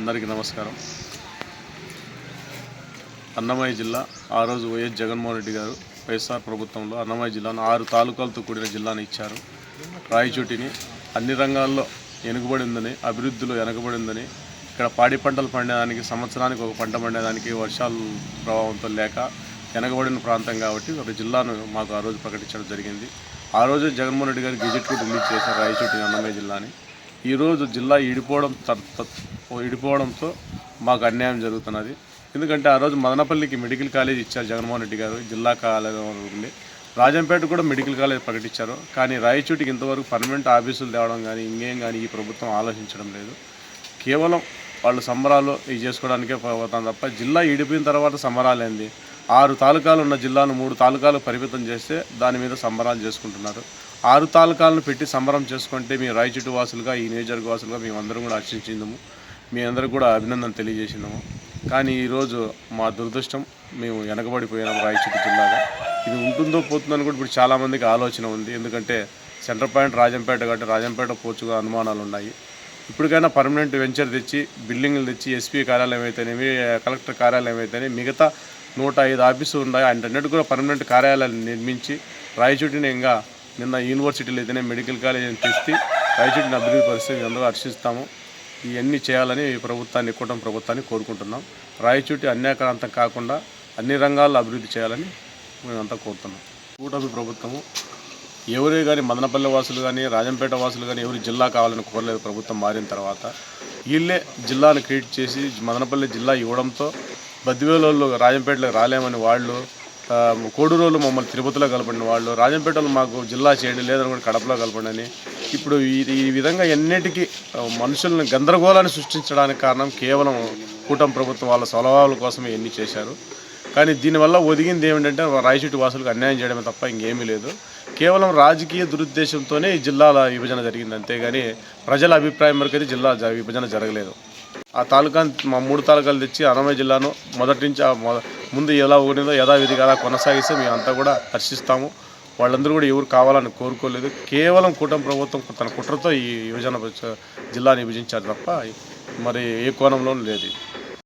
అందరికీ నమస్కారం. అన్నమయ్య జిల్లా ఆ రోజు వైఎస్ జగన్మోహన్ రెడ్డి గారు వైఎస్ఆర్ ప్రభుత్వంలో అన్నమయ్య జిల్లాను ఆరు తాలూకాలతో కూడిన జిల్లాను ఇచ్చారు. రాయచోటిని అన్ని రంగాల్లో వెనుకబడి ఉందని అభివృద్ధిలో వెనుకబడి ఉందని ఇక్కడ పాడి పంటలు పండేదానికి సంవత్సరానికి ఒక పంట పండేదానికి వర్షాలు ప్రభావంతో లేక వెనకబడిన ప్రాంతం కాబట్టి ఒక జిల్లాను మాకు ఆ రోజు ప్రకటించడం జరిగింది. ఆ రోజు జగన్మోహన్ రెడ్డి గారు గెజెట్ కూడా రిలీజ్ చేశారు రాయచోటి అన్నమయ్య జిల్లాని. ఈరోజు జిల్లా ఇడిపోవడం ఇడిపోవడంతో మాకు అన్యాయం జరుగుతున్నది. ఎందుకంటే ఆ రోజు మదనపల్లికి మెడికల్ కాలేజ్ ఇచ్చారు జగన్మోహన్ రెడ్డి గారు జిల్లా కాలేజీ రాజంపేట కూడా మెడికల్ కాలేజ్ ప్రకటించారు. కానీ రాయచూటికి ఇంతవరకు పర్మనెంట్ ఆఫీసులు తేవడం కానీ ఇంకేం కానీ ఈ ప్రభుత్వం ఆలోచించడం లేదు. కేవలం వాళ్ళు సంబరాలు ఇవి చేసుకోవడానికే పోతాం తప్ప జిల్లా ఇడిపోయిన తర్వాత సంబరాలు ఏంది? ఆరు తాలూకాలు ఉన్న జిల్లాను మూడు తాలూకాలు పరిమితం చేస్తే దాని మీద సంబరాలు చేసుకుంటున్నారు. ఆరు తాలూకాలను పెట్టి సంబరం చేసుకుంటే మీ రాయచుట్టు వాసులుగా ఈ నియోజకవర్గ వాసులుగా మేమందరం కూడా హర్షించిందము మీ అందరూ కూడా అభినందన తెలియజేసినాము కానీ ఈరోజు మా దురదృష్టం మేము వెనకబడిపోయినాం రాయచుట్టు జిల్లాగా. ఇది ఉంటుందో పోతుందని కూడా ఇప్పుడు చాలామందికి ఆలోచన ఉంది. ఎందుకంటే సెంటర్ పాయింట్ రాజంపేట కాబట్టి రాజంపేట పోర్చుగా అనుమానాలు ఉన్నాయి ఇప్పటికైనా పర్మనెంట్ వెంచర్ తెచ్చి బిల్డింగ్లు తెచ్చి ఎస్పీ కార్యాలయం అయితేనేమి కలెక్టర్ కార్యాలయం అయితేనే మిగతా నూట ఐదు ఆఫీసులు ఉన్నాయి. అన్నిటి కూడా పర్మనెంట్ కార్యాలయాలు నిర్మించి రాయచూటిని ఇంకా నిన్న యూనివర్సిటీలు అయితేనే మెడికల్ కాలేజీని తెచ్చి రాయచూటిని అభివృద్ధి పరిస్థితి అందరూ హర్షిస్తాము. ఇవన్నీ చేయాలని ప్రభుత్వాన్ని కూటమి ప్రభుత్వాన్ని కోరుకుంటున్నాం. రాయచూటి అన్యాక్రాంతం కాకుండా అన్ని రంగాల్లో అభివృద్ధి చేయాలని మేమంతా కోరుతున్నాం. కూటమి ప్రభుత్వము ఎవరే కానీ మదనపల్లి వాసులు కానీ రాజంపేట వాసులు కానీ ఎవరు జిల్లా కావాలని కోరలేదు ప్రభుత్వం మారిన తర్వాత వీళ్ళే జిల్లాను క్రియేట్ చేసి మదనపల్లి జిల్లా ఇవ్వడంతో బద్దివేలు రాజంపేటలో రాలేమని వాళ్ళు కోడూరులో మమ్మల్ని తిరుపతిలో కలపండి వాళ్ళు రాజంపేటలో మాకు జిల్లా చేయండి లేదని కూడా కడపలో కలపండి ఇప్పుడు ఈ ఈ విధంగా ఎన్నిటికీ మనుషులను గందరగోళాన్ని సృష్టించడానికి కారణం కేవలం కూటమి ప్రభుత్వం వాళ్ళ స్వలభావాల కోసమే ఎన్ని చేశారు. కానీ దీనివల్ల ఒదిగింది ఏమిటంటే రాయచూటి వాసులకు అన్యాయం చేయడమే తప్ప ఇంకేమీ లేదు. కేవలం రాజకీయ దురుద్దేశంతోనే ఈ జిల్లాల విభజన జరిగింది అంతేగాని ప్రజల అభిప్రాయం వరకు అయితే జిల్లా విభజన జరగలేదు. ఆ తాలూకా మా మూడు తాలూకాలు తెచ్చి అనమయ జిల్లాను మొదటి నుంచి ముందు ఎలా ఉండిందో యథావిధిగా అలా కొనసాగిస్తే మేమంతా కూడా హర్షిస్తాము. వాళ్ళందరూ కూడా ఎవరు కావాలని కోరుకోలేదు. కేవలం కూటమి ప్రభుత్వం తన కుట్రతో ఈ విభజన జిల్లాను విభజించారు తప్ప మరి ఏ కోణంలోనూ లేదు.